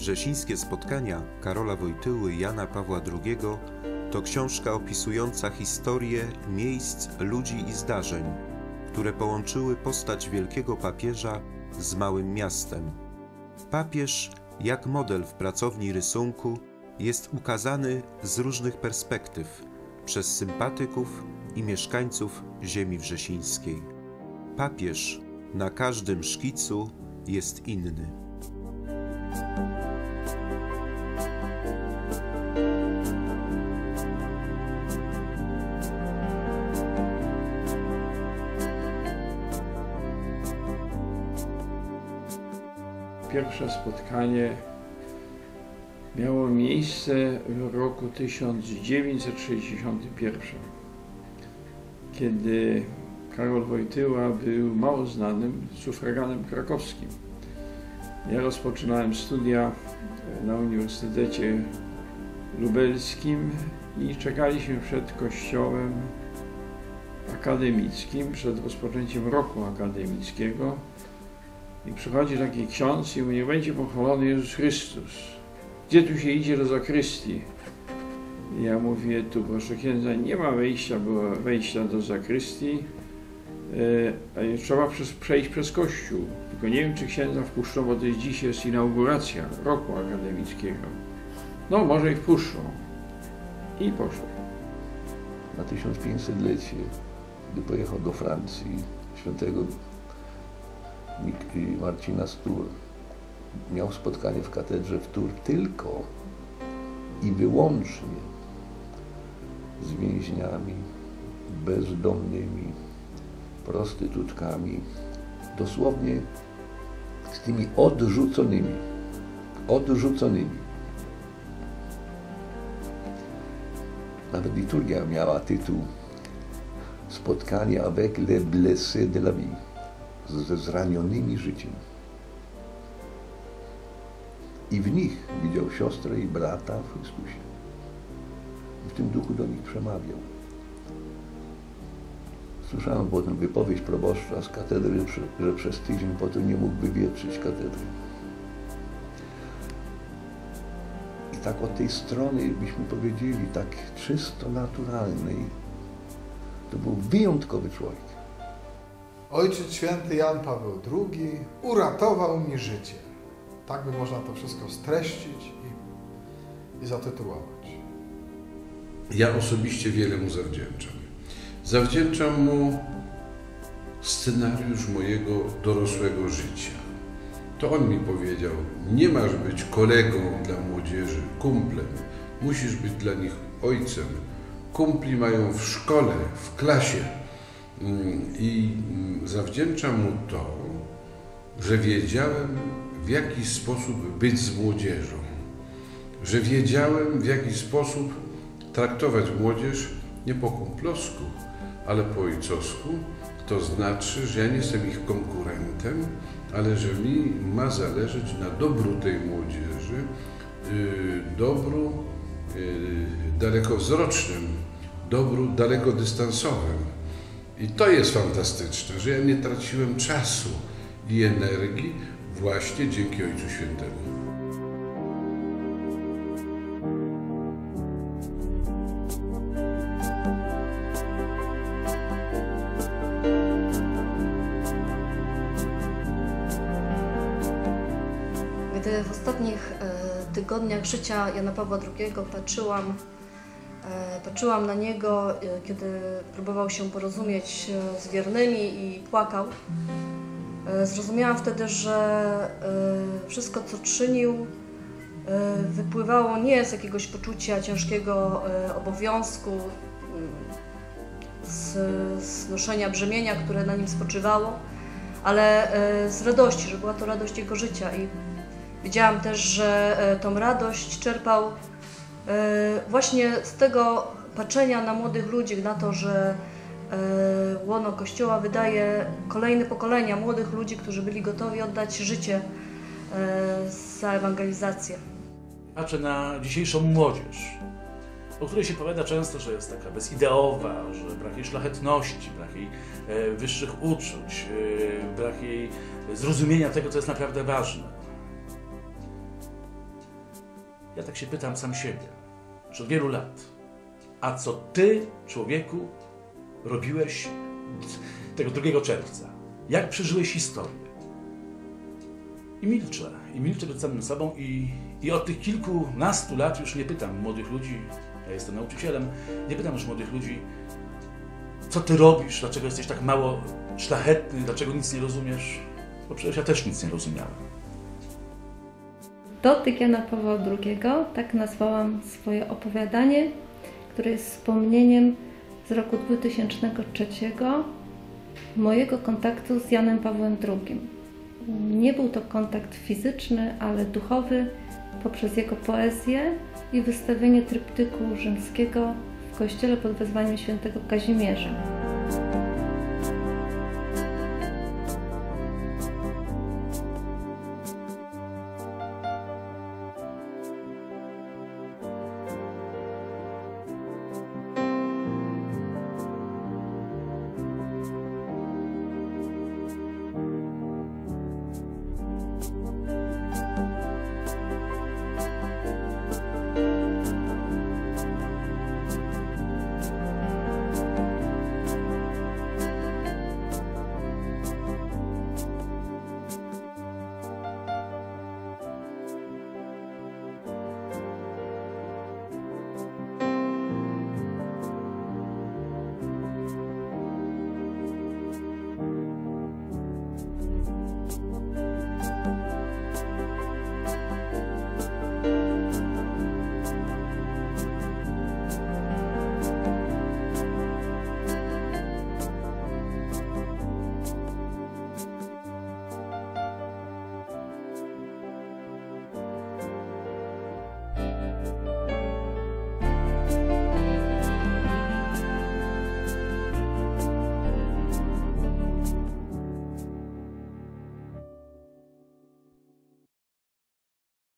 Wrzesińskie spotkania Karola Wojtyły Jana Pawła II to książka opisująca historię miejsc, ludzi i zdarzeń, które połączyły postać wielkiego papieża z małym miastem. Papież, jak model w pracowni rysunku, jest ukazany z różnych perspektyw przez sympatyków i mieszkańców ziemi wrzesińskiej. Papież na każdym szkicu jest inny. Pierwsze spotkanie miało miejsce w roku 1961, kiedy Karol Wojtyła był mało znanym sufraganem krakowskim. Ja rozpoczynałem studia na Uniwersytecie Lubelskim i czekaliśmy przed kościołem akademickim, przed rozpoczęciem roku akademickiego i przychodzi taki ksiądz i mówi, będzie pochwalony Jezus Chrystus. Gdzie tu się idzie do zakrystii? I ja mówię, tu proszę księdza, nie ma wejścia, bo wejścia do zakrystii, e, trzeba przez, przejść przez kościół. Tylko nie wiem, czy księdza wpuszczą, bo to jest dziś jest inauguracja roku akademickiego. No, może i wpuszczą. I poszło. Na 1500-lecie, gdy pojechał do Francji, świętego Marcina Stur miał spotkanie w katedrze w Tur tylko i wyłącznie z więźniami, bezdomnymi, prostytutkami, dosłownie z tymi odrzuconymi, odrzuconymi. Nawet liturgia miała tytuł Spotkanie avec les blessés de la vie ze zranionymi życiem. I w nich widział siostrę i brata w Chrystusie. W tym duchu do nich przemawiał. Słyszałem potem wypowiedź proboszcza z katedry, że przez tydzień potem nie mógł wywietrzyć katedry. I tak od tej strony, byśmy powiedzieli, tak czysto naturalnej, to był wyjątkowy człowiek. Ojciec Święty Jan Paweł II uratował mi życie. Tak by można to wszystko streścić i, i zatytułować. Ja osobiście wiele mu zawdzięczam. Zawdzięczam mu scenariusz mojego dorosłego życia. To on mi powiedział: Nie masz być kolegą dla młodzieży, kumplem. Musisz być dla nich ojcem. Kumpli mają w szkole, w klasie I mm, zawdzięczam mu to, że wiedziałem, w jaki sposób być z młodzieżą, że wiedziałem, w jaki sposób traktować młodzież nie po kumplosku, ale po ojcowsku. To znaczy, że ja nie jestem ich konkurentem, ale że mi ma zależeć na dobru tej młodzieży, y, dobru y, dalekowzrocznym, dobru dalekodystansowym i to jest fantastyczne, że ja nie traciłem czasu i energii właśnie dzięki Ojcu Świętemu. Gdy w ostatnich e, tygodniach życia Jana Pawła II patrzyłam E, patrzyłam na niego, e, kiedy próbował się porozumieć e, z wiernymi i płakał. Zrozumiałam wtedy, że wszystko, co czynił, wypływało nie z jakiegoś poczucia ciężkiego obowiązku, z, z noszenia brzemienia, które na nim spoczywało, ale z radości, że była to radość jego życia. I widziałam też, że tą radość czerpał właśnie z tego patrzenia na młodych ludzi, na to, że e, łono Kościoła wydaje kolejne pokolenia młodych ludzi, którzy byli gotowi oddać życie e, za ewangelizację. Patrzę na dzisiejszą młodzież, o której się powiada często, że jest taka bezideowa, że brak jej szlachetności, brak jej wyższych uczuć, brak jej zrozumienia tego, co jest naprawdę ważne. Ja tak się pytam sam siebie, już od wielu lat. A co ty, człowieku, robiłeś tego 2 czerwca? Jak przeżyłeś historię? I milczę, i milczę przed samym sobą i, i od tych kilkunastu lat już nie pytam młodych ludzi, ja jestem nauczycielem, nie pytam już młodych ludzi, co ty robisz, dlaczego jesteś tak mało szlachetny, dlaczego nic nie rozumiesz, bo przecież ja też nic nie rozumiałem. Dotyk Jana Pawła II, tak nazwałam swoje opowiadanie, które jest wspomnieniem z roku 2003 mojego kontaktu z Janem Pawłem II. Nie był to kontakt fizyczny, ale duchowy poprzez jego poezję i wystawienie tryptyku rzymskiego w kościele pod wezwaniem świętego Kazimierza.